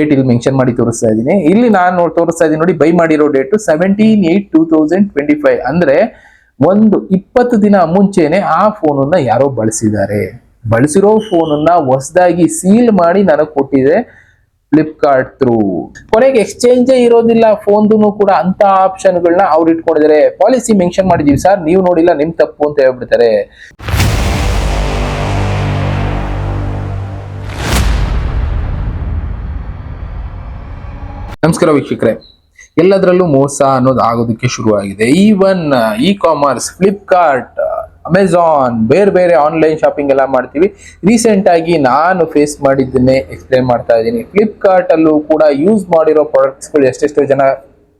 Date ಇಲ್ಲಿ mention ಮಾಡಿ ತೋರಿಸ್ತಾ ಇದ್ದೀನಿ. ಇಲ್ಲಿ ನಾನು ತೋರಿಸ್ತಾ ಇದ್ದೀನಿ ನೋಡಿ ಬೈ ಮಾಡಿರೋ date seventeen eight two thousand twenty five ಅಂದ್ರೆ ಒಂದು ಇಪ್ಪತ್ತು ದಿನ ಮುಂಚೆನೆ ಆ ಫೋನನ್ನ ಯಾರೋ ಬಳಸಿದ್ದಾರೆ. ಬಳಸಿರೋ ಫೋನನ್ನ ಹೊಸದಾಗಿ ಸೀಲ್ ಮಾಡಿ ನನಗೆ ಕೊಟ್ಟಿದೆ ಫ್ಲಿಪ್ಕಾರ್ಟ್ ಥ್ರೂ ಕೊನೆಗೆ ಎಕ್ಸ್ಚೇಂಜೇ ಇರೋದಿಲ್ಲ ಫೋನ್ದು ಕೂಡ ಅಂತ ಆಪ್ಷನ್ಗಳನ್ನ ಅವ್ರು ಇಟ್ಕೊಂಡಿದ್ದಾರೆ. ಪಾಲಿಸಿ ಮೆನ್ಷನ್ ಮಾಡಿದೀವಿ ಸರ್ ನೀವು ನೋಡಿಲ್ಲ, ನಿಮ್ ತಪ್ಪು ಅಂತ ಹೇಳ್ಬಿಡ್ತಾರೆ. ನಮಸ್ಕಾರ ವೀಕ್ಷಕರೇ. ಎಲ್ಲದರಲ್ಲೂ ಮೋಸ ಅನ್ನೋದು ಆಗೋದಕ್ಕೆ ಶುರುವಾಗಿದೆ. Even e commerce Flipkart Amazon ಬೇರೆ ಬೇರೆ ಆನ್ಲೈನ್ ಶಾಪಿಂಗ್ ಎಲ್ಲ ಮಾಡ್ತೀವಿ. ರೀಸೆಂಟ್ ಆಗಿ ನಾನು ಫೇಸ್ ಮಾಡಿದ್ದನ್ನೇ ಎಕ್ಸ್ಪ್ಲೇನ್ ಮಾಡ್ತಾ ಇದ್ದೀನಿ. ಫ್ಲಿಪ್ಕಾರ್ಟ್ ಅಲ್ಲೂ ಕೂಡ ಯೂಸ್ ಮಾಡಿರೋ ಪ್ರಾಡಕ್ಟ್ಸ್ಗಳು ಎಷ್ಟೆಷ್ಟೋ ಜನ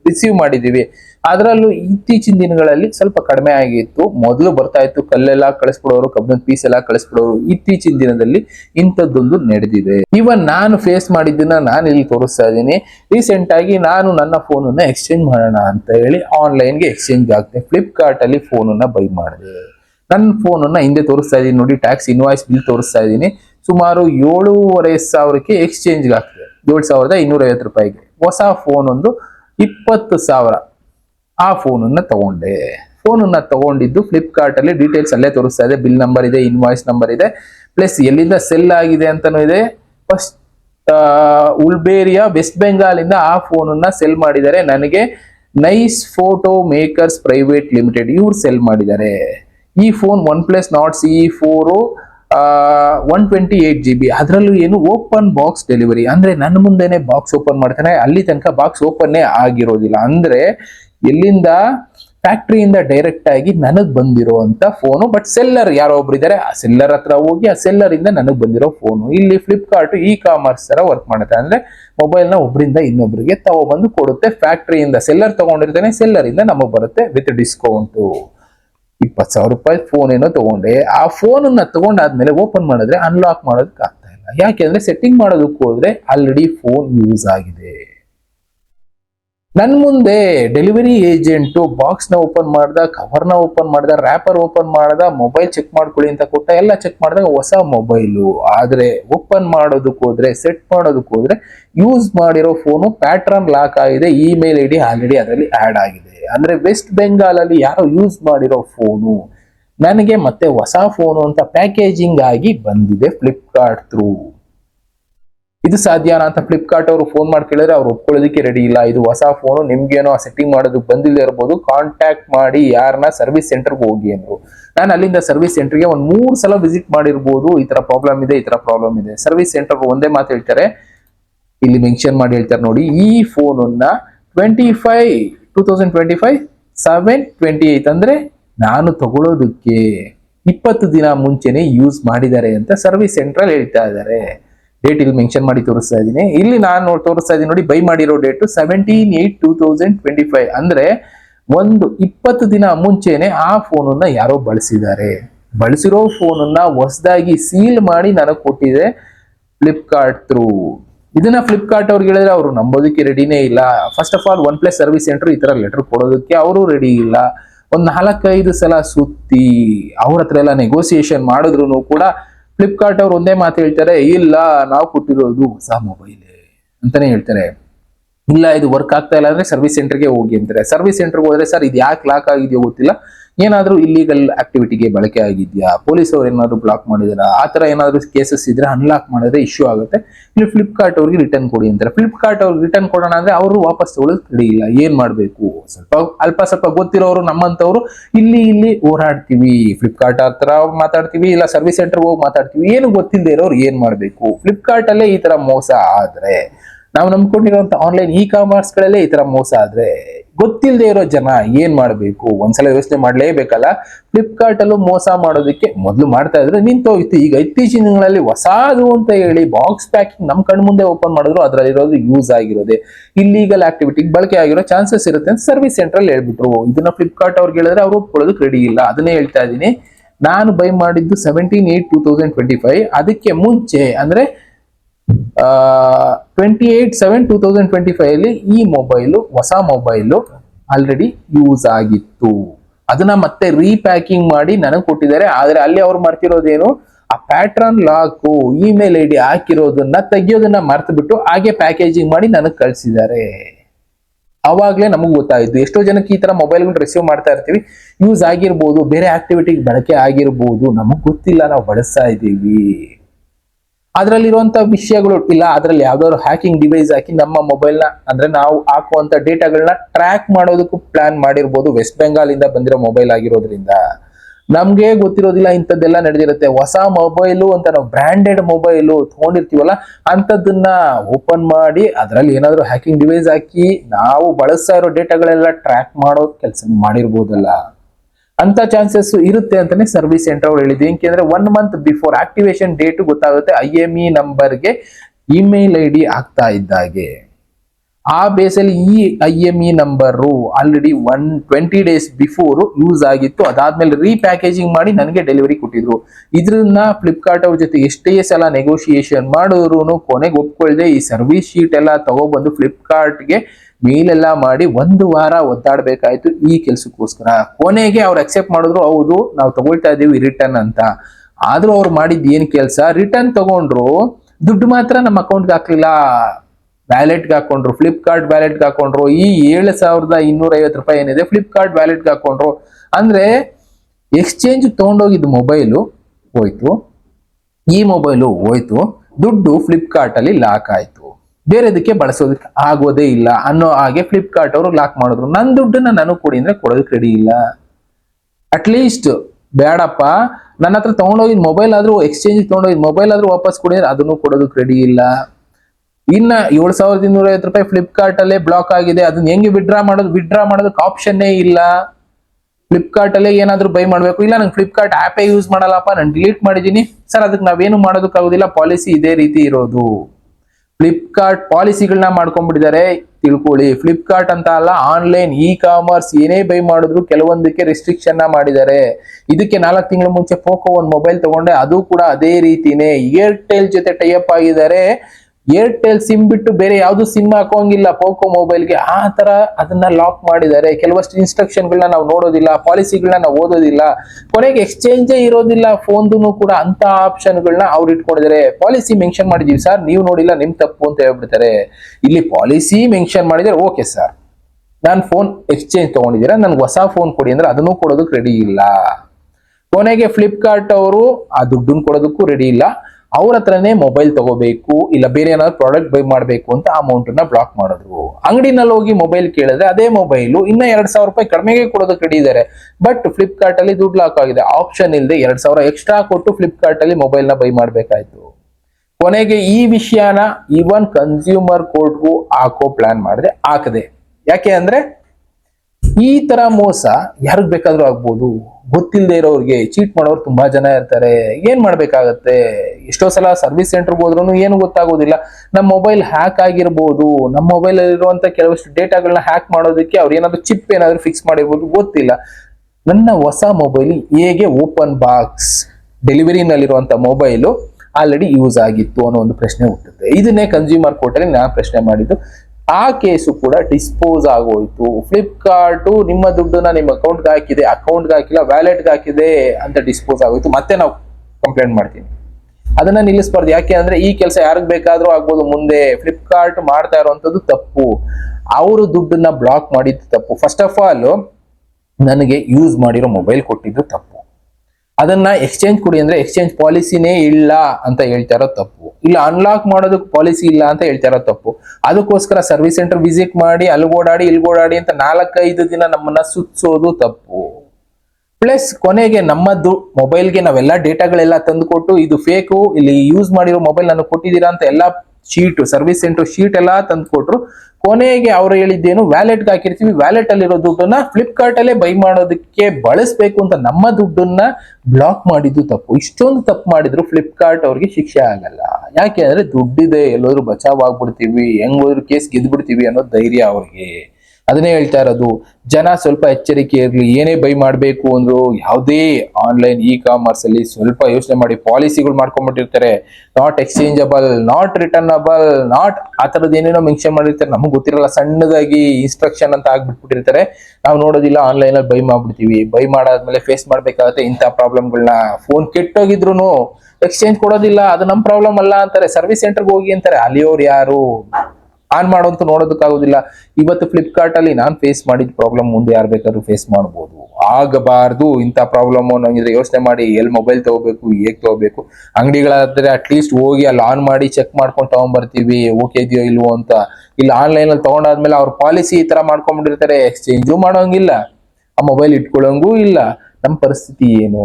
ರಿಸೀವ್ ಮಾಡಿದ್ದೀವಿ. ಅದರಲ್ಲೂ ಇತ್ತೀಚಿನ ದಿನಗಳಲ್ಲಿ ಸ್ವಲ್ಪ ಕಡಿಮೆ ಆಗಿತ್ತು. ಮೊದಲು ಬರ್ತಾ ಇತ್ತು, ಕಲ್ಲೆಲ್ಲ ಕಳಿಸ್ಬಿಡೋರು, ಕಬ್ಬಿಣದ ಪೀಸ್ ಎಲ್ಲ ಕಳಿಸ್ಬಿಡೋರು. ಇತ್ತೀಚಿನ ದಿನದಲ್ಲಿ ಇಂಥದ್ದೊಂದು ನಡೆದಿದೆ. ಇವನ್ ನಾನು ಫೇಸ್ ಮಾಡಿದ್ದನ್ನ ನಾನು ಇಲ್ಲಿ ತೋರಿಸ್ತಾ ಇದ್ದೀನಿ. ರೀಸೆಂಟ್ ಆಗಿ ನಾನು ನನ್ನ ಫೋನನ್ನ ಎಕ್ಸ್ಚೇಂಜ್ ಮಾಡೋಣ ಅಂತ ಹೇಳಿ ಆನ್ಲೈನ್ಗೆ ಎಕ್ಸ್ಚೇಂಜ್ ಆಗ್ತೇನೆ ಫ್ಲಿಪ್ಕಾರ್ಟ್ ಅಲ್ಲಿ ಫೋನನ್ನ ಬೈ ಮಾಡಿದೆ. ನನ್ನ ಫೋನನ್ನ ಹಿಂದೆ ತೋರಿಸ್ತಾ ಇದ್ದೀನಿ. ನೋಡಿ ಟ್ಯಾಕ್ಸ್ ಇನ್ವಾಯ್ಸ್ ಬಿಲ್ ತೋರಿಸ್ತಾ ಇದ್ದೀನಿ. ಸುಮಾರು ಏಳೂವರೆ ಸಾವಿರಕ್ಕೆ ಎಕ್ಸ್ಚೇಂಜ್ ಆಗ್ತದೆ. ಏಳು ಸಾವಿರದ ಇನ್ನೂರ ಐವತ್ತು ರೂಪಾಯಿಗೆ. ಹೊಸ ಫೋನ್ ಒಂದು ಇಪ್ಪತ್ತು ಸಾವಿರ. ಆ ಫೋನನ್ನು ತಗೊಂಡೆ. ಫೋನನ್ನು ತಗೊಂಡಿದ್ದು ಫ್ಲಿಪ್ಕಾರ್ಟ್ ಅಲ್ಲಿ ಡೀಟೇಲ್ಸ್ ಅಲ್ಲೇ ತೋರಿಸ್ತಾ ಇದೆ. ಬಿಲ್ ನಂಬರ್ ಇದೆ ಇನ್ವಾಯ್ಸ್ ನಂಬರ್ ಇದೆ. ಪ್ಲಸ್ ಎಲ್ಲಿಂದ ಸೆಲ್ ಆಗಿದೆ ಅಂತಾನೂ ಇದೆ. ಫಸ್ಟ್ ಉಲ್ಬೇರಿಯಾ ವೆಸ್ಟ್ ಬೆಂಗಾಲಿಂದ ಆ ಫೋನನ್ನು ಸೆಲ್ ಮಾಡಿದ್ದಾರೆ. ನನಗೆ nice photo makers private limited ಇವ್ರು ಸೆಲ್ ಮಾಡಿದ್ದಾರೆ. ಈ phone one plus nord C four one twenty eight G B ಅದರಲ್ಲೂ ಏನು ಓಪನ್ ಬಾಕ್ಸ್ ಡೆಲಿವರಿ ಅಂದ್ರೆ ನನ್ನ ಮುಂದೆನೆ ಬಾಕ್ಸ್ ಓಪನ್ ಮಾಡ್ತಾನೆ. ಅಲ್ಲಿ ತನಕ ಬಾಕ್ಸ್ ಓಪನ್ನೇ ಆಗಿರೋದಿಲ್ಲ. ಅಂದ್ರೆ ಎಲ್ಲಿಂದ? ಫ್ಯಾಕ್ಟ್ರಿಯಿಂದ ಡೈರೆಕ್ಟ್ ಆಗಿ ನನಗೆ ಬಂದಿರುವಂತ ಫೋನು ಬಟ್ ಸೆಲ್ಲರ್ ಯಾರೋ ಒಬ್ರು ಇದಾರೆ. ಆ ಸೆಲ್ಲರ್ ಹತ್ರ ಹೋಗಿ ಆ ಸೆಲ್ಲರ್ ಇಂದ ನನಗೆ ಬಂದಿರೋ ಫೋನು ಇಲ್ಲಿ ಫ್ಲಿಪ್ಕಾರ್ಟ್ ಇ ಕಾಮರ್ಸ್ ತರ ವರ್ಕ್ ಮಾಡುತ್ತೆ. ಅಂದ್ರೆ ಮೊಬೈಲ್ನ ಇನ್ನೊಬ್ಬರಿಗೆ ತಗೊಬಂದು ಕೊಡುತ್ತೆ. ಫ್ಯಾಕ್ಟ್ರಿಯಿಂದ ಸೆಲ್ಲರ್ ತಗೊಂಡಿರ್ತಾನೆ. ಸೆಲ್ಲರ್ ಇಂದ ನಮಗೆ ಬರುತ್ತೆ ವಿತ್ ಡಿಸ್ಕೌಂಟು ಇಪ್ಪತ್ತು ಸಾವಿರ ರೂಪಾಯಿ ಫೋನ್ ಏನೋ ತಗೊಂಡೆ. ಆ ಫೋನ್ ಅನ್ನ ತಗೊಂಡಾದ್ಮೇಲೆ ಓಪನ್ ಮಾಡಿದ್ರೆ ಅನ್ಲಾಕ್ ಮಾಡೋದಕ್ಕೆ ಆಗ್ತಾ ಇಲ್ಲ. ಯಾಕೆಂದ್ರೆ ಸೆಟ್ಟಿಂಗ್ ಮಾಡೋದಕ್ಕೆ ಹೋದ್ರೆ ಆಲ್ರೆಡಿ ಫೋನ್ ಯೂಸ್ ಆಗಿದೆ. ನನ್ ಮುಂದೆ ಡೆಲಿವರಿ ಏಜೆಂಟು ಬಾಕ್ಸ್ನ ಓಪನ್ ಮಾಡ್ದ ಕವರ್ನ ಓಪನ್ ಮಾಡ್ದ ರ್ಯಾಪರ್ ಓಪನ್ ಮಾಡ್ದ ಮೊಬೈಲ್ ಚೆಕ್ ಮಾಡ್ಕೊಳ್ಳಿ ಅಂತ ಕೊಟ್ಟ, ಎಲ್ಲ ಚೆಕ್ ಮಾಡಿದಾಗ ಹೊಸ ಮೊಬೈಲು ಆದರೆ ಓಪನ್ ಮಾಡೋದಕ್ಕೆ ಹೋದ್ರೆ ಸೆಟ್ ಮಾಡೋದಕ್ಕೆ ಹೋದ್ರೆ ಯೂಸ್ ಮಾಡಿರೋ ಫೋನು ಪ್ಯಾಟ್ರನ್ ಲಾಕ್ ಆಗಿದೆ ಇಮೇಲ್ ಐ ಡಿ ಆಲ್ರೆಡಿ ಅದರಲ್ಲಿ ಆಡ್ ಆಗಿದೆ. ಅಂದ್ರೆ ವೆಸ್ಟ್ ಬೆಂಗಾಲ್ ಅಲ್ಲಿ ಯಾರೋ ಯೂಸ್ ಮಾಡಿರೋ ಫೋನು ನನಗೆ ಮತ್ತೆ ಹೊಸ ಫೋನು ಅಂತ ಪ್ಯಾಕೇಜಿಂಗ್ ಆಗಿ ಬಂದಿದೆ ಫ್ಲಿಪ್ಕಾರ್ಟ್ ಥ್ರೂ ಇದು ಸಾಧ್ಯನಾ ಅಂತ ಫ್ಲಿಪ್ಕಾರ್ಟ್ ಅವರು ಫೋನ್ ಮಾಡಿ ಕೇಳಿದ್ರೆ ಅವ್ರು ಒಪ್ಕೊಳ್ಳೋದಕ್ಕೆ ರೆಡಿ ಇಲ್ಲ. ಇದು ಹೊಸ ಫೋನು ನಿಮ್ಗೇನೋ ಸೆಟ್ಟಿಂಗ್ ಮಾಡೋದಕ್ಕೆ ಬಂದಿಲ್ಲ ಇರ್ಬೋದು. ಕಾಂಟ್ಯಾಕ್ಟ್ ಮಾಡಿ ಯಾರನ್ನ ಸರ್ವಿಸ್ ಸೆಂಟರ್ಗೆ ಹೋಗಿ ಅಂದ್ರು. ನಾನು ಅಲ್ಲಿಂದ ಸರ್ವಿಸ್ ಸೆಂಟರ್ಗೆ ಒಂದು ಮೂರು ಸಲ ವಿಸಿಟ್ ಮಾಡಿರ್ಬೋದು. ಈ ಥರ ಪ್ರಾಬ್ಲಮ್ ಇದೆ, ಈ ಥರ ಪ್ರಾಬ್ಲಮ್ ಇದೆ. ಸರ್ವಿಸ್ ಸೆಂಟರ್ ಒಂದೇ ಮಾತು ಹೇಳ್ತಾರೆ. ಇಲ್ಲಿ ಮೆನ್ಷನ್ ಮಾಡಿ ಹೇಳ್ತಾರೆ ನೋಡಿ, ಈ ಫೋನನ್ನ twenty five two thousand twenty five seven eight ನಾನು ತಗೊಳ್ಳೋದಕ್ಕೆ ಇಪ್ಪತ್ತು ದಿನ ಮುಂಚೆನೆ ಯೂಸ್ ಮಾಡಿದ್ದಾರೆ ಅಂತ ಸರ್ವಿಸ್ ಸೆಂಟ್ರಲ್ ಹೇಳ್ತಾ ಇದ್ದಾರೆ. ಡೇಟ್ ಇಲ್ಲಿ ಮೆನ್ಷನ್ ಮಾಡಿ ತೋರಿಸ್ತಾ ಇದ್ದೀನಿ. ಇಲ್ಲಿ ನಾನು ತೋರಿಸ್ತಾ ಇದ್ದೀನಿ ನೋಡಿ ಬೈ ಮಾಡಿರೋ date seventeen eight two thousand twenty five ಅಂದ್ರೆ ಒಂದು ಇಪ್ಪತ್ತು ದಿನ ಮುಂಚೆನೆ ಆ ಫೋನನ್ನು ಯಾರೋ ಬಳಸಿದ್ದಾರೆ. ಬಳಸಿರೋ ಫೋನನ್ನು ಹೊಸದಾಗಿ ಸೀಲ್ ಮಾಡಿ ನನಗೆ ಕೊಟ್ಟಿದೆ ಫ್ಲಿಪ್ಕಾರ್ಟ್ ಥ್ರೂ ಇದನ್ನ ಫ್ಲಿಪ್ಕಾರ್ಟ್ ಅವ್ರಿಗೆ ಹೇಳಿದ್ರೆ ಅವರು ನಂಬೋದಕ್ಕೆ ರೆಡಿನೇ ಇಲ್ಲ. First of all one plus service center ಈ ತರ ಲೆಟರ್ ಕೊಡೋದಕ್ಕೆ ಅವರು ರೆಡಿ ಇಲ್ಲ. ಒಂದ್ ನಾಲ್ಕೈದು ಸಲ ಸುತ್ತಿ ಅವ್ರ ಹತ್ರ ಎಲ್ಲ ನೆಗೋಸಿಯೇಷನ್ ಮಾಡಿದ್ರು ಕೂಡ ಫ್ಲಿಪ್ಕಾರ್ಟ್ ಅವ್ರು ಒಂದೇ ಮಾತು ಹೇಳ್ತಾರೆ, ಇಲ್ಲ, ನಾವು ಕೊಟ್ಟಿರೋದು ಹೊಸ ಮೊಬೈಲ್ ಅಂತಾನೆ ಹೇಳ್ತಾರೆ. ಇಲ್ಲ, ಇದು ವರ್ಕ್ ಆಗ್ತಾ ಇಲ್ಲ ಅಂದ್ರೆ ಸರ್ವಿಸ್ ಸೆಂಟರ್ಗೆ ಹೋಗಿ ಅಂತಾರೆ. ಸರ್ವಿಸ್ ಸೆಂಟರ್ಗೆ ಹೋದ್ರೆ, ಸರ್, ಇದು ಯಾಕೆ ಲಾಕ್ ಆಗಿದೆಯೋ ಗೊತ್ತಿಲ್ಲ. ಏನಾದ್ರೂ ಇಲ್ಲಿಗಲ್ ಆಕ್ಟಿವಿಟಿಗೆ ಬಳಕೆ ಆಗಿದ್ಯಾ? ಪೊಲೀಸ್ ಅವ್ರು ಏನಾದ್ರು ಬ್ಲಾಕ್ ಮಾಡಿದಾರಾ? ಆ ಥರ ಏನಾದರೂ ಕೇಸಸ್ ಇದ್ರೆ ಅನ್ಲಾಕ್ ಮಾಡಿದ್ರೆ ಇಶ್ಯೂ ಆಗುತ್ತೆ. ಇಲ್ಲಿ ಫ್ಲಿಪ್ಕಾರ್ಟ್ ಅವ್ರಿಗೆ ರಿಟರ್ನ್ ಕೊಡಿ ಅಂತಾರೆ. ಫ್ಲಿಪ್ಕಾರ್ಟ್ ಅವ್ರಿಗೆ ರಿಟರ್ನ್ ಕೊಡೋಣ ಅಂದ್ರೆ ಅವರು ವಾಪಸ್ ತಗೊಳ್ಳೋದು ಇಲ್ಲ. ಏನ್ ಮಾಡಬೇಕು? ಸ್ವಲ್ಪ ಅಲ್ಪ ಸ್ವಲ್ಪ ಗೊತ್ತಿರೋರು ನಮ್ಮಂತವ್ರು ಇಲ್ಲಿ ಇಲ್ಲಿ ಓಡಾಡ್ತೀವಿ. ಫ್ಲಿಪ್ಕಾರ್ಟ್ ಹತ್ರ ಮಾತಾಡ್ತೀವಿ, ಇಲ್ಲ ಸರ್ವಿಸ್ ಸೆಂಟರ್ ಹೋಗಿ ಮಾತಾಡ್ತೀವಿ. ಏನು ಗೊತ್ತಿಲ್ಲದೆ ಇರೋರು ಏನ್ ಮಾಡಬೇಕು? ಫ್ಲಿಪ್ಕಾರ್ಟಲ್ಲೇ ಈ ತರ ಮೋಸ ಆದರೆ, ನಾವು ನಂಬ್ಕೊಂಡಿರುವಂತ ಆನ್ಲೈನ್ ಇ ಕಾಮರ್ಸ್ ಗಳಲ್ಲೇ ಈ ತರ ಮೋಸ ಆದ್ರೆ ಗೊತ್ತಿಲ್ಲದೆ ಇರೋ ಜನ ಏನ್ ಮಾಡ್ಬೇಕು? ಒಂದ್ಸಲ ಯೋಚನೆ ಮಾಡ್ಲೇಬೇಕಲ್ಲ? ಫ್ಲಿಪ್ಕಾರ್ಟ್ ಅಲ್ಲೂ ಮೋಸ ಮಾಡೋದಕ್ಕೆ ಮೊದಲು ಮಾಡ್ತಾ ಇದ್ರೆ ನಿಂತೋಗಿತ್ತು. ಈಗ ಇತ್ತೀಚಿನ ದಿನಗಳಲ್ಲಿ ಹೊಸದು ಅಂತ ಹೇಳಿ ಬಾಕ್ಸ್ ಪ್ಯಾಕಿಂಗ್ ನಮ್ ಕಣ್ ಮುಂದೆ ಓಪನ್ ಮಾಡಿದ್ರು, ಅದರಲ್ಲಿರೋದು ಯೂಸ್ ಆಗಿರೋದೆ. ಇಲ್ಲೀಗಲ್ ಆಕ್ಟಿವಿಟಿಗೆ ಬಳಕೆ ಆಗಿರೋ ಚಾನ್ಸಸ್ ಇರುತ್ತೆ ಅಂತ ಸರ್ವಿಸ್ ಅಲ್ಲಿ ಹೇಳ್ಬಿಟ್ರು. ಇದನ್ನ ಫ್ಲಿಪ್ಕಾರ್ಟ್ ಅವ್ರಿಗೆ ಹೇಳಿದ್ರೆ ಅವರು ಒಪ್ಕೊಳ್ಳೋದಕ್ಕೆ ರೆಡಿ ಇಲ್ಲ. ಅದನ್ನೇ ಹೇಳ್ತಾ ಇದ್ದೀನಿ. ನಾನು ಬೈ ಮಾಡಿದ್ದು seventeen eight two thousand twenty five ಅದಕ್ಕೆ ಮುಂಚೆ, ಅಂದ್ರೆ twenty eight seven two thousand twenty five ಅಲ್ಲಿ ಈ ಮೊಬೈಲು ಹೊಸ ಮೊಬೈಲು ಆಲ್ರೆಡಿ ಯೂಸ್ ಆಗಿತ್ತು. ಅದನ್ನ ಮತ್ತೆ ರೀಪ್ಯಾಕಿಂಗ್ ಮಾಡಿ ನನಗೆ ಕೊಟ್ಟಿದ್ದಾರೆ. ಆದ್ರೆ ಅಲ್ಲಿ ಅವ್ರು ಮಾಡ್ತಿರೋದೇನು? ಆ pattern lock email I D ಹಾಕಿರೋದನ್ನ ತೆಗಿಯೋದನ್ನ ಮರ್ತು ಬಿಟ್ಟು ಹಾಗೆ ಪ್ಯಾಕೇಜಿಂಗ್ ಮಾಡಿ ನನಗೆ ಕಳಿಸಿದ್ದಾರೆ. ಅವಾಗ್ಲೇ ನಮಗೆ ಗೊತ್ತಾಯ್ತು. ಎಷ್ಟೋ ಜನಕ್ಕೆ ಈ ತರ ಮೊಬೈಲ್ಗಳು ರಿಸೀವ್ ಮಾಡ್ತಾ ಇರ್ತೀವಿ. ಯೂಸ್ ಆಗಿರ್ಬೋದು, ಬೇರೆ ಆಕ್ಟಿವಿಟಿಗೆ ಬಳಕೆ ಆಗಿರ್ಬೋದು. ನಮಗೆ ಗೊತ್ತಿಲ್ಲ, ನಾವು ಬಳಸ್ತಾ ಇದ್ದೀವಿ. ಅದರಲ್ಲಿರುವಂತ ವಿಷಯಗಳು ಇಲ್ಲ. ಅದರಲ್ಲಿ ಯಾವ್ದಾದ್ರು ಹ್ಯಾಕಿಂಗ್ ಡಿವೈಸ್ ಹಾಕಿ ನಮ್ಮ ಮೊಬೈಲ್ನ ಅಂದ್ರೆ ನಾವು ಹಾಕುವಂತ ಡೇಟಾಗಳನ್ನ ಟ್ರ್ಯಾಕ್ ಮಾಡೋದಕ್ಕೂ ಪ್ಲಾನ್ ಮಾಡಿರ್ಬೋದು. ವೆಸ್ಟ್ ಬೆಂಗಾಲ್ ಇಂದ ಬಂದಿರೋ ಮೊಬೈಲ್ ಆಗಿರೋದ್ರಿಂದ. ನಮ್ಗೆ ಗೊತ್ತಿರೋದಿಲ್ಲ ಇಂಥದ್ದೆಲ್ಲ ನಡೆದಿರುತ್ತೆ. ಹೊಸ ಮೊಬೈಲು ಅಂತ ನಾವು ಬ್ರ್ಯಾಂಡೆಡ್ ಮೊಬೈಲು ತಗೊಂಡಿರ್ತೀವಲ್ಲ, ಅಂಥದ್ದನ್ನ ಓಪನ್ ಮಾಡಿ ಅದರಲ್ಲಿ ಏನಾದರೂ ಹ್ಯಾಕಿಂಗ್ ಡಿವೈಸ್ ಹಾಕಿ ನಾವು ಬಳಸ್ತಾ ಇರೋ ಡೇಟಾಗಳೆಲ್ಲ ಟ್ರ್ಯಾಕ್ ಮಾಡೋ ಕೆಲಸ ಮಾಡಿರ್ಬೋದಲ್ಲ. ಅಂತ ಚಾನ್ಸಸ್ ಇರುತ್ತೆ ಅಂತಾನೆ ಸರ್ವಿಸ್ ಸೆಂಟರ್ ಅವ್ರು ಹೇಳಿದ್ರು ಏಕೆಂದ್ರೆ one month before activation date ಗೊತ್ತಾಗುತ್ತೆ ಐ ಎಂ ಇ ನಂಬರ್ಗೆ ಇಮೇಲ್ ಐ ಡಿ ಆಗ್ತಾ ಇದ್ದಾಗೆ. ಆ ಬೇಸಲ್ಲಿ ಈ I M E number already one twenty days before use ಆಗಿತ್ತು. ಅದಾದ್ಮೇಲೆ ರೀಪ್ಯಾಕೇಜಿಂಗ್ ಮಾಡಿ ನನಗೆ ಡೆಲಿವರಿ ಕೊಟ್ಟಿದ್ರು. ಇದ್ರನ್ನ ಫ್ಲಿಪ್ಕಾರ್ಟ್ ಅವ್ರ ಜೊತೆ ಎಷ್ಟೇ ಸಲ ನೆಗೋಷಿಯೇಷನ್ ಮಾಡಿದ್ರು ಕೊನೆಗೆ ಒಪ್ಕೊಳ್ದೆ ಈ ಸರ್ವಿಸ್ ಶೀಟ್ ಎಲ್ಲ ತಗೊಬಂದು ಫ್ಲಿಪ್ಕಾರ್ಟ್ಗೆ ಮೇಲ್ ಎಲ್ಲ ಮಾಡಿ ಒಂದು ವಾರ ಒದ್ದಾಡಬೇಕಾಯ್ತು ಈ ಕೆಲ್ಸಕ್ಕೋಸ್ಕರ. ಕೊನೆಗೆ ಅವ್ರು ಅಕ್ಸೆಪ್ಟ್ ಮಾಡಿದ್ರು, ಹೌದು, ನಾವು ತಗೊಳ್ತಾ ಇದೀವಿ ರಿಟರ್ನ್ ಅಂತ. ಆದ್ರೂ ಅವ್ರು ಮಾಡಿದ್ ಏನ್ ಕೆಲಸ? ರಿಟರ್ನ್ ತಗೊಂಡ್ರು, ದುಡ್ಡು ಮಾತ್ರ ನಮ್ಮ ಅಕೌಂಟ್ಗೆ ಹಾಕ್ಲಿಲ್ಲ. ವ್ಯಾಲೆಟ್ಗೆ ಹಾಕೊಂಡ್ರು ಫ್ಲಿಪ್ಕಾರ್ಟ್ ವ್ಯಾಲೆಟ್ಗೆ ಹಾಕೊಂಡ್ರು, ಈ ಏಳು ಸಾವಿರದ ಇನ್ನೂರ ಐವತ್ತು ರೂಪಾಯಿ ಏನಿದೆ ಫ್ಲಿಪ್ಕಾರ್ಟ್ ವ್ಯಾಲೆಟ್ಗೆ ಹಾಕೊಂಡ್ರು. ಅಂದ್ರೆ ಎಕ್ಸ್ಚೇಂಜ್ ತಗೊಂಡೋಗಿದ್ದು ಮೊಬೈಲು ಹೋಯ್ತು. ಈ ಮೊಬೈಲು ಹೋಯ್ತು. ದುಡ್ಡು ಫ್ಲಿಪ್ಕಾರ್ಟ್ ಅಲ್ಲಿ ಲಾಕ್ ಆಯ್ತು. ಬೇರೆದಕ್ಕೆ ಬಳಸೋದಕ್ಕೆ ಆಗೋದೇ ಇಲ್ಲ ಅನ್ನೋ ಹಾಗೆ ಫ್ಲಿಪ್ಕಾರ್ಟ್ ಅವರು ಲಾಕ್ ಮಾಡಿದ್ರು. ನನ್ನ ದುಡ್ಡನ್ನ ನಾನು ಕೊಡಿ ಅಂದ್ರೆ ಕೊಡೋದಕ್ಕೆ ರೆಡಿ ಇಲ್ಲ. ಅಟ್ಲೀಸ್ಟ್ ಬೇಡಪ್ಪ. ನನ್ನ ಹತ್ರ ತಗೊಂಡೋಗಿದ್ ಮೊಬೈಲ್ ಆದ್ರೂ ಎಕ್ಸ್ಚೇಂಜ್ ತಗೊಂಡೋಗಿದ್ ಮೊಬೈಲ್ ಆದ್ರೂ ವಾಪಸ್ ಕೊಡಿ ಅಂದ್ರೆ ಅದನ್ನು ಕೊಡೋದಕ್ಕೆ ರೆಡಿ ಇಲ್ಲ. ಇನ್ನ ಏಳು ಸಾವಿರದ ಇನ್ನೂರ ಐವತ್ತು ರೂಪಾಯಿ ಫ್ಲಿಪ್ಕಾರ್ಟ್ ಅಲ್ಲೇ ಬ್ಲಾಕ್ ಆಗಿದೆ. ಅದನ್ನ ಹೆಂಗೆ ವಿಡ್ರಾ ಮಾಡೋದು? ವಿಡ್ರಾ ಮಾಡೋದಕ್ಕೆ ಆಪ್ಷನ್ನೇ ಇಲ್ಲ. ಫ್ಲಿಪ್ಕಾರ್ಟ್ ಅಲ್ಲೇ ಏನಾದ್ರೂ ಬೈ ಮಾಡ್ಬೇಕು. ಇಲ್ಲ, ನಂಗೆ ಫ್ಲಿಪ್ಕಾರ್ಟ್ ಆಪೇ ಯೂಸ್ ಮಾಡಲ್ಲಪ್ಪ. ನಾನು ಡಿಲೀಟ್ ಮಾಡಿದ್ದೀನಿ. ಸರ್, ಅದಕ್ಕೆ ನಾವೇನು ಮಾಡೋದಕ್ಕಾಗೋದಿಲ್ಲ. ಪಾಲಿಸಿ ಇದೇ ರೀತಿ ಇರೋದು. ಫ್ಲಿಪ್ಕಾರ್ಟ್ ಪಾಲಿಸಿಗಳನ್ನ ಮಾಡ್ಕೊಂಡ್ಬಿಟ್ಟಿದ್ದಾರೆ. ತಿಳ್ಕೊಳ್ಳಿ. ಫ್ಲಿಪ್ಕಾರ್ಟ್ ಅಂತ ಅಲ್ಲ ಆನ್ಲೈನ್ ಇ ಕಾಮರ್ಸ್ ಏನೇ ಬೈ ಮಾಡಿದ್ರು ಕೆಲವೊಂದಕ್ಕೆ ರೆಸ್ಟ್ರಿಕ್ಷನ್ ಮಾಡಿದ್ದಾರೆ. ಇದಕ್ಕೆ ನಾಲ್ಕು ತಿಂಗಳ ಮುಂಚೆ ಪೋಕೋ ಒಂದು ಮೊಬೈಲ್ ತಗೊಂಡೆ. ಅದು ಕೂಡ ಅದೇ ರೀತಿನೇ. ಏರ್ಟೆಲ್ ಜೊತೆ ಟೈಅಪ್ ಆಗಿದ್ದಾರೆ. ಏರ್ಟೆಲ್ ಸಿಮ್ ಬಿಟ್ಟು ಬೇರೆ ಯಾವ್ದು ಸಿಮ್ ಹಾಕೋಂಗಿಲ್ಲ ಪೋಕೋ ಮೊಬೈಲ್ಗೆ ಆ ತರ ಅದನ್ನ ಲಾಕ್ ಮಾಡಿದ್ದಾರೆ. ಕೆಲವಷ್ಟು ಇನ್ಸ್ಟ್ರಕ್ಷನ್ಗಳನ್ನ ನಾವು ನೋಡೋದಿಲ್ಲ ಪಾಲಿಸಿಗಳನ್ನ ನಾವು ಓದೋದಿಲ್ಲ. ಕೊನೆಗೆ ಎಕ್ಸ್ಚೇಂಜೇ ಇರೋದಿಲ್ಲ ಫೋನ್ದು ಕೂಡ ಅಂತ ಆಪ್ಷನ್ಗಳನ್ನ ಅವ್ರು ಇಟ್ಕೊಂಡಿದ್ದಾರೆ. ಪಾಲಿಸಿ ಮೆನ್ಷನ್ ಮಾಡಿದೀವಿ ಸರ್ ನೀವು ನೋಡಿಲ್ಲ, ನಿಮ್ ತಪ್ಪು ಅಂತ ಹೇಳ್ಬಿಡ್ತಾರೆ. ಇಲ್ಲಿ ಪಾಲಿಸಿ ಮೆನ್ಷನ್ ಮಾಡಿದ್ರೆ ಓಕೆ ಸರ್ ನಾನು ಫೋನ್ ಎಕ್ಸ್ಚೇಂಜ್ ತಗೊಂಡಿದ್ದೀರಾ? ನನ್ಗೆ ಹೊಸ ಫೋನ್ ಕೊಡಿ ಅಂದ್ರೆ ಅದನ್ನು ಕೊಡೋದಕ್ಕೆ ರೆಡಿ ಇಲ್ಲ. ಕೊನೆಗೆ ಫ್ಲಿಪ್ಕಾರ್ಟ್ ಅವರು ಆ ದುಡ್ಡನ್ನು ಕೊಡೋದಕ್ಕೂ ರೆಡಿ ಇಲ್ಲ. ಅವ್ರ ಹತ್ರನೇ ಮೊಬೈಲ್ ತಗೋಬೇಕು, ಇಲ್ಲ ಬೇರೆ ಏನಾದ್ರು ಪ್ರಾಡಕ್ಟ್ ಬೈ ಮಾಡಬೇಕು ಅಂತ ಅಮೌಂಟ್ನ ಬ್ಲಾಕ್ ಮಾಡಿದ್ರು. ಅಂಗಡಿನಲ್ಲಿ ಹೋಗಿ ಮೊಬೈಲ್ ಕೇಳಿದ್ರೆ ಅದೇ ಮೊಬೈಲು ಇನ್ನ ಎರಡ್ ಸಾವಿರ ರೂಪಾಯಿ ಕಡಿಮೆಗೆ ಕೊಡೋದಕ್ಕೆ ಕಡಿದಾರೆ ಬಟ್ ಫ್ಲಿಪ್ಕಾರ್ಟ್ ಅಲ್ಲಿ ದುಡ್ಡು ಲಾಕ್ ಆಗಿದೆ. ಆಪ್ಷನ್ ಇಲ್ಲದೆ ಎರಡ್ ಸಾವಿರ ಎಕ್ಸ್ಟ್ರಾ ಕೊಟ್ಟು ಫ್ಲಿಪ್ಕಾರ್ಟ್ ಅಲ್ಲಿ ಮೊಬೈಲ್ನ ಬೈ ಮಾಡಬೇಕಾಯ್ತು. ಕೊನೆಗೆ ಈ ವಿಷಯನ ಈವನ್ ಕನ್ಸ್ಯೂಮರ್ ಕೋರ್ಟ್ಗೂ ಹಾಕೋ ಪ್ಲಾನ್ ಮಾಡಿದೆ ಹಾಕದೆ. ಯಾಕೆ ಅಂದ್ರೆ ಈ ತರ ಮೋಸ ಯಾರಿಗ್ ಬೇಕಾದ್ರೂ ಆಗ್ಬೋದು. ಗೊತ್ತಿಲ್ಲದೆ ಇರೋರಿಗೆ ಚೀಟ್ ಮಾಡೋರು ತುಂಬಾ ಜನ ಇರ್ತಾರೆ. ಏನ್ ಮಾಡ್ಬೇಕಾಗತ್ತೆ? ಎಷ್ಟೋ ಸಲ ಸರ್ವಿಸ್ ಸೆಂಟರ್ಗೆ ಹೋದ್ರೂ ಏನು ಗೊತ್ತಾಗೋದಿಲ್ಲ. ನಮ್ಮ ಮೊಬೈಲ್ ಹ್ಯಾಕ್ ಆಗಿರ್ಬೋದು ನಮ್ಮ ಮೊಬೈಲ್ ಇರುವಂತ ಕೆಲವಷ್ಟು ಡೇಟಾಗಳನ್ನ ಹ್ಯಾಕ್ ಮಾಡೋದಕ್ಕೆ ಅವ್ರು ಏನಾದ್ರು ಚಿಪ್ ಏನಾದ್ರೂ ಫಿಕ್ಸ್ ಮಾಡಿರ್ಬೋದು ಗೊತ್ತಿಲ್ಲ. ನನ್ನ ಹೊಸ ಮೊಬೈಲ್ ಹೇಗೆ ಓಪನ್ ಬಾಕ್ಸ್ ಡೆಲಿವರಿನಲ್ಲಿರುವಂತ ಮೊಬೈಲು ಆಲ್ರೆಡಿ ಯೂಸ್ ಆಗಿತ್ತು ಅನ್ನೋ ಒಂದು ಪ್ರಶ್ನೆ ಹುಟ್ಟುತ್ತೆ. ಇದನ್ನೇ ಕನ್ಸ್ಯೂಮರ್ ಕೋರ್ಟಲ್ಲಿ ನಾನು ಪ್ರಶ್ನೆ ಮಾಡಿದ್ದು. ಆ ಕೇಸು ಕೂಡ ಡಿಸ್ಪೋಸ್ ಆಗೋಯ್ತು. ಫ್ಲಿಪ್ಕಾರ್ಟ್ ನಿಮ್ಮ ದುಡ್ಡನ್ನ ನಿಮ್ಮ ಅಕೌಂಟ್ಗೆ ಹಾಕಿದೆ ಅಕೌಂಟ್ಗೆ ಹಾಕಿಲ್ಲ ವ್ಯಾಲೆಟ್ಗೆ ಹಾಕಿದೆ ಅಂತ ಡಿಸ್ಪೋಸ್ ಆಗೋಯ್ತು. ಮತ್ತೆ ನಾವು ಕಂಪ್ಲೇಂಟ್ ಮಾಡ್ತೀನಿ ಅದನ್ನ ನಿಲ್ಲಿಸಬಾರ್ದು. ಯಾಕೆ ಅಂದ್ರೆ ಈ ಕೆಲಸ ಯಾರಿಗ್ ಬೇಕಾದ್ರೂ ಆಗ್ಬೋದು. ಮುಂದೆ ಫ್ಲಿಪ್ಕಾರ್ಟ್ ಮಾಡ್ತಾ ಇರುವಂತದ್ದು ತಪ್ಪು. ಅವರು ದುಡ್ಡನ್ನ ಬ್ಲಾಕ್ ಮಾಡಿದ್ದು ತಪ್ಪು. ಫಸ್ಟ್ ಆಫ್ ಆಲ್ ನನಗೆ ಯೂಸ್ ಮಾಡಿರೋ ಮೊಬೈಲ್ ಕೊಟ್ಟಿದ್ದು ತಪ್ಪು. ಅದನ್ನ ಎಕ್ಸ್ಚೇಂಜ್ ಕೊಡಿ ಅಂದ್ರೆ ಎಕ್ಸ್ಚೇಂಜ್ ಪಾಲಿಸಿನೇ ಇಲ್ಲ ಅಂತ ಹೇಳ್ತಾ ಇರೋ ತಪ್ಪು. ಇಲ್ಲ ಅನ್ಲಾಕ್ ಮಾಡೋದಕ್ಕೆ ಪಾಲಿಸಿ ಇಲ್ಲ ಅಂತ ಹೇಳ್ತಾ ಇರೋ ತಪ್ಪು. ಅದಕ್ಕೋಸ್ಕರ ಸರ್ವಿಸ್ ಸೆಂಟರ್ ವಿಸಿಟ್ ಮಾಡಿ ಅಲ್ಗೋಡಾಡಿ ಇಲ್ಗೋಡಾಡಿ ಅಂತ ನಾಲ್ಕೈದು ದಿನ ನಮ್ಮನ್ನ ಸುತ್ಸೋದು ತಪ್ಪು. ಪ್ಲಸ್ ಕೊನೆಗೆ ನಮ್ಮದು ಮೊಬೈಲ್ಗೆ ನಾವೆಲ್ಲ ಡೇಟಾಗಳೆಲ್ಲ ತಂದುಕೊಟ್ಟು ಇದು ಫೇಕು ಇಲ್ಲಿ ಯೂಸ್ ಮಾಡಿರೋ ಮೊಬೈಲ್ ನಾನು ಕೊಟ್ಟಿದ್ದೀರಾ ಅಂತ ಎಲ್ಲ ಶೀಟ್ ಸರ್ವಿಸ್ ಸೆಂಟರ್ ಶೀಟ್ ಎಲ್ಲ ತಂದುಕೊಟ್ರು. ಕೊನೆಗೆ ಅವ್ರು ಹೇಳಿದ್ದೇನು ವ್ಯಾಲೆಟ್ಗೆ ಹಾಕಿರ್ತೀವಿ. ವ್ಯಾಲೆಟ್ ಅಲ್ಲಿರೋ ದುಡ್ಡನ್ನ ಫ್ಲಿಪ್ಕಾರ್ಟ್ ಅಲ್ಲೇ ಬೈ ಮಾಡೋದಕ್ಕೆ ಬಳಸಬೇಕು ಅಂತ ನಮ್ಮ ದುಡ್ಡನ್ನ ಬ್ಲಾಕ್ ಮಾಡಿದ್ದು ತಪ್ಪು. ಇಷ್ಟೊಂದು ತಪ್ಪು ಮಾಡಿದ್ರು ಫ್ಲಿಪ್ಕಾರ್ಟ್ ಅವ್ರಿಗೆ ಶಿಕ್ಷೆ ಆಗಲ್ಲ. ಯಾಕೆ ಅಂದ್ರೆ ದುಡ್ಡಿದೆ, ಎಲ್ಲೋದ್ರು ಬಚಾವ್ ಆಗ್ಬಿಡ್ತೀವಿ ಹೆಂಗ್ ಹೋದ್ರು ಕೇಸ್ ಗೆದ್ಬಿಡ್ತೀವಿ ಅನ್ನೋ ಧೈರ್ಯ ಅವ್ರಿಗೆ. ಅದನ್ನೇ ಹೇಳ್ತಾ ಇರೋದು, ಜನ ಸ್ವಲ್ಪ ಎಚ್ಚರಿಕೆ ಇರಲಿ, ಏನೇ ಬೈ ಮಾಡಬೇಕು ಅಂದ್ರು ಯಾವುದೇ ಆನ್ಲೈನ್ ಇ ಕಾಮರ್ಸ್ ಅಲ್ಲಿ ಸ್ವಲ್ಪ ಯೋಚನೆ ಮಾಡಿ ಪಾಲಿಸಿಗಳು ಮಾಡ್ಕೊಂಡ್ಬಿಟ್ಟಿರ್ತಾರೆ not exchangeable not returnable not ಆ ಥರದ್ದು ಏನೇನೋ ಮೆನ್ಷನ್ ಮಾಡಿರ್ತಾರೆ. ನಮಗೆ ಗೊತ್ತಿರಲ್ಲ, ಸಣ್ಣದಾಗಿ ಇನ್ಸ್ಟ್ರಕ್ಷನ್ ಅಂತ ಆಗ್ಬಿಟ್ಬಿಟ್ಟಿರ್ತಾರೆ. ನಾವು ನೋಡೋದಿಲ್ಲ ಆನ್ಲೈನ್ ಅಲ್ಲಿ ಬೈ ಮಾಡ್ಬಿಡ್ತೀವಿ. ಬೈ ಮಾಡಾದ್ಮೇಲೆ ಫೇಸ್ ಮಾಡ್ಬೇಕಾಗತ್ತೆ ಇಂಥ ಪ್ರಾಬ್ಲಮ್ಗಳನ್ನ ಫೋನ್ ಕೆಟ್ಟೋಗಿದ್ರು ಎಕ್ಸ್ಚೇಂಜ್ ಕೊಡೋದಿಲ್ಲ, ಅದು ನಮ್ಮ ಪ್ರಾಬ್ಲಮ್ ಅಲ್ಲ ಅಂತಾರೆ. ಸರ್ವಿಸ್ ಸೆಂಟರ್ಗೆ ಹೋಗಿ ಅಂತಾರೆ. ಅಲ್ಲಿಯವ್ರು ಯಾರು? ಆನ್ ಮಾಡೋಂತ ನೋಡೋದಕ್ಕಾಗೋದಿಲ್ಲ. ಇವತ್ತು ಫ್ಲಿಪ್ಕಾರ್ಟ್ ಅಲ್ಲಿ ನಾನು ಫೇಸ್ ಮಾಡಿದ ಪ್ರಾಬ್ಲಮ್ ಮುಂದೆ ಯಾರು ಬೇಕಾದ್ರೂ ಫೇಸ್ ಮಾಡ್ಬೋದು. ಆಗಬಾರ್ದು ಇಂಥ ಪ್ರಾಬ್ಲಮ್ ಅನ್ನೋಂಗಿದ್ರೆ ಯೋಚನೆ ಮಾಡಿ ಎಲ್ಲಿ ಮೊಬೈಲ್ ತಗೋಬೇಕು, ಹೇಗೆ ತಗೋಬೇಕು, ಅಂಗಡಿಗಳಾದ್ರೆ ಅಟ್ಲೀಸ್ಟ್ ಹೋಗಿ ಅಲ್ಲಿ ಆನ್ ಮಾಡಿ ಚೆಕ್ ಮಾಡ್ಕೊಂಡು ತಗೊಂಡ್ಬರ್ತೀವಿ ಓಕೆ ಇದೆಯೋ ಇಲ್ವೋ ಅಂತ. ಇಲ್ಲ ಆನ್ಲೈನ್ ಅಲ್ಲಿ ತಗೊಂಡಾದ್ಮೇಲೆ ಅವ್ರ ಪಾಲಿಸಿ ಈ ತರ ಮಾಡ್ಕೊಂಡ್ಬಿಟ್ಟಿರ್ತಾರೆ ಎಕ್ಸ್ಚೇಂಜು ಮಾಡೋಂಗಿಲ್ಲ. ಆ ಮೊಬೈಲ್ ಇಟ್ಕೊಳ್ಳೋಂಗೂ ಇಲ್ಲ. ನಮ್ಮ ಪರಿಸ್ಥಿತಿ ಏನು?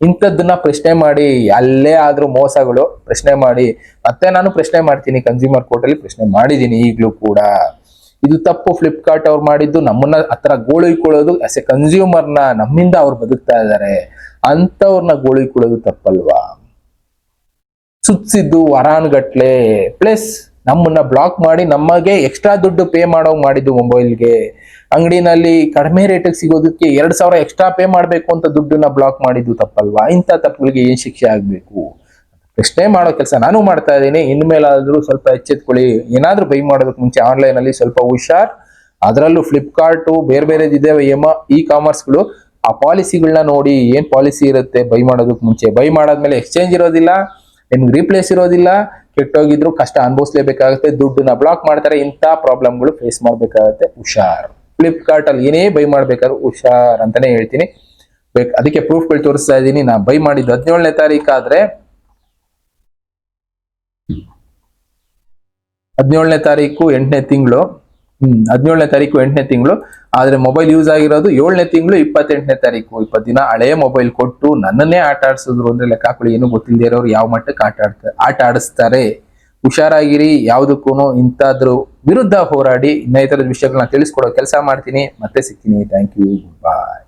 ಇಂಥದ್ದನ್ನ ಪ್ರಶ್ನೆ ಮಾಡಿ, ಅಲ್ಲೇ ಆದ್ರೂ ಮೋಸಗಳು ಪ್ರಶ್ನೆ ಮಾಡಿ, ಮತ್ತೆ ನಾನು ಪ್ರಶ್ನೆ ಮಾಡ್ತೀನಿ ಕನ್ಸ್ಯೂಮರ್ ಕೋರ್ಟ್ ಅಲ್ಲಿ ಪ್ರಶ್ನೆ ಮಾಡಿದ್ದೀನಿ ಈಗಲೂ ಕೂಡ. ಇದು ತಪ್ಪು ಫ್ಲಿಪ್ಕಾರ್ಟ್ ಅವ್ರು ಮಾಡಿದ್ದು ನಮ್ಮನ್ನ ಹತ್ರ ಗೋಳಿಕೊಳ್ಳೋದು ಎಸ್ ಎ ಕನ್ಸ್ಯೂಮರ್ನ ನಮ್ಮಿಂದ ಅವ್ರು ಬದುಕ್ತಾ ಇದ್ದಾರೆ. ಅಂತವ್ರನ್ನ ಗೋಳಿಕೊಳ್ಳೋದು ತಪ್ಪಲ್ವಾ? ಸುತ್ತಿಸಿದ್ದು ವರಾನ್ಗಟ್ಲೆ, ಪ್ಲಸ್ ನಮ್ಮನ್ನ ಬ್ಲಾಕ್ ಮಾಡಿ ನಮಗೆ ಎಕ್ಸ್ಟ್ರಾ ದುಡ್ಡು ಪೇ ಮಾಡೋ ಮಾಡಿದ್ದು ಮೊಬೈಲ್ಗೆ ಅಂಗಡಿನಲ್ಲಿ ಕಡಿಮೆ ರೇಟಿಗೆ ಸಿಗೋದಕ್ಕೆ ಎರಡು ಸಾವಿರ ಎಕ್ಸ್ಟ್ರಾ ಪೇ ಮಾಡಬೇಕು ಅಂತ ದುಡ್ಡನ್ನ ಬ್ಲಾಕ್ ಮಾಡಿದ್ದು ತಪ್ಪಲ್ವಾ? ಇಂಥ ತಪ್ಪುಗಳಿಗೆ ಏನು ಶಿಕ್ಷೆ ಆಗಬೇಕು? ಪ್ರಶ್ನೆ ಮಾಡೋ ಕೆಲಸ ನಾನು ಮಾಡ್ತಾ ಇದ್ದೀನಿ. ಇನ್ಮೇಲಾದರೂ ಸ್ವಲ್ಪ ಎಚ್ಚೆತ್ಕೊಳ್ಳಿ. ಏನಾದ್ರೂ ಬೈ ಮಾಡೋದಕ್ಕೆ ಮುಂಚೆ ಆನ್ಲೈನಲ್ಲಿ ಸ್ವಲ್ಪ ಹುಷಾರ್. ಅದರಲ್ಲೂ ಫ್ಲಿಪ್ಕಾರ್ಟು ಬೇರೆ ಬೇರೆ ಎಮ ಇ ಕಾಮರ್ಸ್ಗಳು ಆ ಪಾಲಿಸಿಗಳನ್ನ ನೋಡಿ ಏನು ಪಾಲಿಸಿ ಇರುತ್ತೆ ಬೈ ಮಾಡೋದಕ್ಕೆ ಮುಂಚೆ. ಬೈ ಮಾಡಾದ್ಮೇಲೆ ಎಕ್ಸ್ಚೇಂಜ್ ಇರೋದಿಲ್ಲ, ನಿಮ್ಗೆ ರೀಪ್ಲೇಸ್ ಇರೋದಿಲ್ಲ. ಕೆಟ್ಟೋಗಿದ್ರು ಕಷ್ಟ ಅನುಭವಿಸ್ಲೇಬೇಕಾಗುತ್ತೆ, ದುಡ್ಡನ್ನ ಬ್ಲಾಕ್ ಮಾಡ್ತಾರೆ, ಇಂಥ ಪ್ರಾಬ್ಲಮ್ಗಳು ಫೇಸ್ ಮಾಡ್ಬೇಕಾಗುತ್ತೆ. ಹುಷಾರ್. ಫ್ಲಿಪ್ಕಾರ್ಟ್ ಅಲ್ಲಿ ಏನೇ ಬೈ ಮಾಡ್ಬೇಕಾದ್ರೂ ಹುಷಾರ್ ಅಂತಾನೆ ಹೇಳ್ತೀನಿ. ಅದಕ್ಕೆ ಪ್ರೂಫ್ಗಳು ತೋರಿಸ್ತಾ ಇದ್ದೀನಿ. ನಾ ಬೈ ಮಾಡಿದ್ದು ಹದಿನೇಳನೇ ತಾರೀಕು ಆದ್ರೆ ಹದಿನೇಳನೇ ತಾರೀಕು ಎಂಟನೇ ತಿಂಗಳು. ಹ್ಮ್, ಹದಿನೇಳನೇ ತಾರೀಕು ಎಂಟನೇ ತಿಂಗಳು. ಆದ್ರೆ ಮೊಬೈಲ್ ಯೂಸ್ ಆಗಿರೋದು ಏಳನೇ ತಿಂಗಳು ಇಪ್ಪತ್ತೆಂಟನೇ ತಾರೀಕು. ಇಪ್ಪತ್ತು ದಿನ ಹಳೆಯ ಮೊಬೈಲ್ ಕೊಟ್ಟು ನನ್ನನ್ನೇ ಆಟ ಆಡಿಸಿದ್ರು ಅಂದ್ರೆ ಲೆಕ್ಕ ಹಾಕೊಳ್ಳಿ, ಏನು ಗೊತ್ತಿಲ್ಲದೆ ಇರೋರು ಯಾವ ಮಟ್ಟಕ್ಕೆ ಆಟ ಆಡ್ತಾರೆ ಆಟ ಆಡಿಸ್ತಾರೆ. ಹುಷಾರಾಗಿರಿ ಯಾವುದಕ್ಕೂ ಇಂಥದ್ರ ವಿರುದ್ಧ ಹೋರಾಡಿ ಇನ್ನಿತರ ವಿಷಯಗಳನ್ನ ತಿಳಿಸ್ಕೊಡೋ ಕೆಲಸ ಮಾಡ್ತೀನಿ. ಮತ್ತೆ ಸಿಗ್ತೀನಿ. Thank you bye